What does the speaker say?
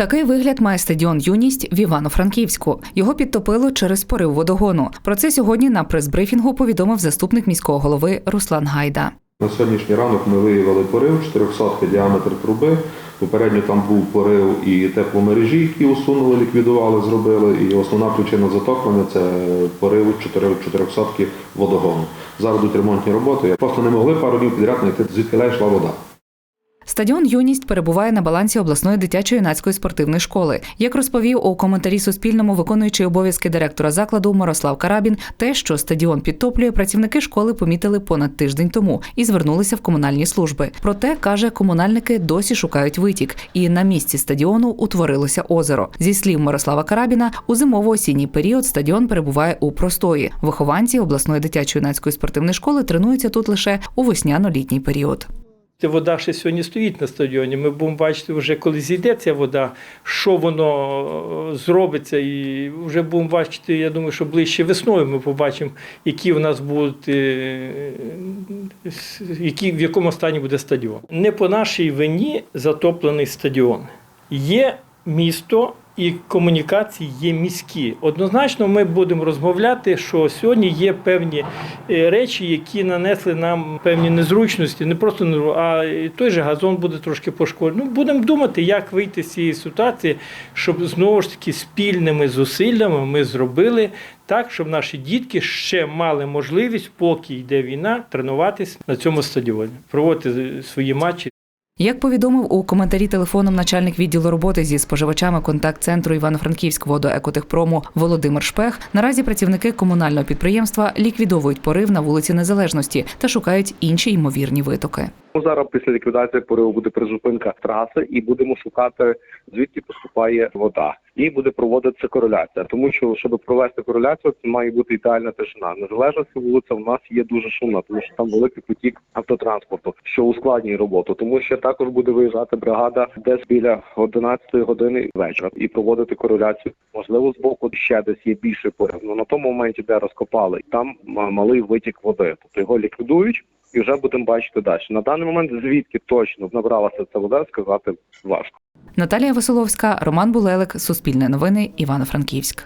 Такий вигляд має стадіон Юність в Івано-Франківську. Його підтопило через порив водогону. Про це сьогодні на прес-брифінгу повідомив заступник міського голови Руслан Гайда. На сьогоднішній ранок ми виявили порив 400 діаметр труби. Попередньо там був порив і тепломережі, які усунули, ліквідували, зробили. І основна причина затоплення це порив 400 водогону. Зараз ремонтні роботи. Просто не могли пару днів підряд знайти, звідки йшла вода. Стадіон Юність перебуває на балансі обласної дитячо-юнацької спортивної школи. Як розповів у коментарі Суспільному виконуючий обов'язки директора закладу Мирослав Карабін, те, що стадіон підтоплює, працівники школи помітили понад тиждень тому і звернулися в комунальні служби. Проте каже, комунальники досі шукають витік, і на місці стадіону утворилося озеро. Зі слів Мирослава Карабіна, у зимово-осінній період стадіон перебуває у простої. Вихованці обласної дитячо-юнацької спортивної школи тренуються тут лише у весняно-літній період. Вода ще сьогодні стоїть на стадіоні. Ми будемо бачити, вже коли зійде ця вода, що воно е, зробиться, і вже будемо бачити. Я думаю, що ближче весною ми побачимо, які в нас будуть, е, які, в якому стані буде стадіон. Не по нашій вині затоплений стадіон. Є місто. І комунікації є міські. Однозначно, ми будемо розмовляти, що сьогодні є певні е, речі, які нанесли нам певні незручності, не просто а той же газон буде трошки пошкоджений. Ну, будемо думати, як вийти з цієї ситуації, щоб знову ж таки спільними зусиллями ми зробили так, щоб наші дітки ще мали можливість, поки йде війна, тренуватись на цьому стадіоні, проводити свої матчі. Як повідомив у коментарі телефоном начальник відділу роботи зі споживачами контакт-центру Івано-Франківськ водоекотехпрому Володимир Шпех, наразі працівники комунального підприємства ліквідовують порив на вулиці Незалежності та шукають інші ймовірні витоки. Ну, Зараз після ліквідації пориву буде призупинка траси, і будемо шукати звідки поступає вода. І буде проводитися кореляція, тому що щоб провести кореляцію, це має бути ідеальна тишина. Незалежності вулиця в нас є дуже шумна, тому що там великий потік автотранспорту, що ускладнює роботу. Тому що також буде виїжджати бригада десь біля 11 години вечора і проводити кореляцію. Можливо, з боку ще десь є більший порив. Ну на тому моменті, де розкопали, там малий витік води, тобто його ліквідують і вже будемо бачити далі. На даний момент звідки точно набралася ця вода, сказати важко. Наталія Василовська, Роман Булелик, Суспільне новини, Івано-Франківськ.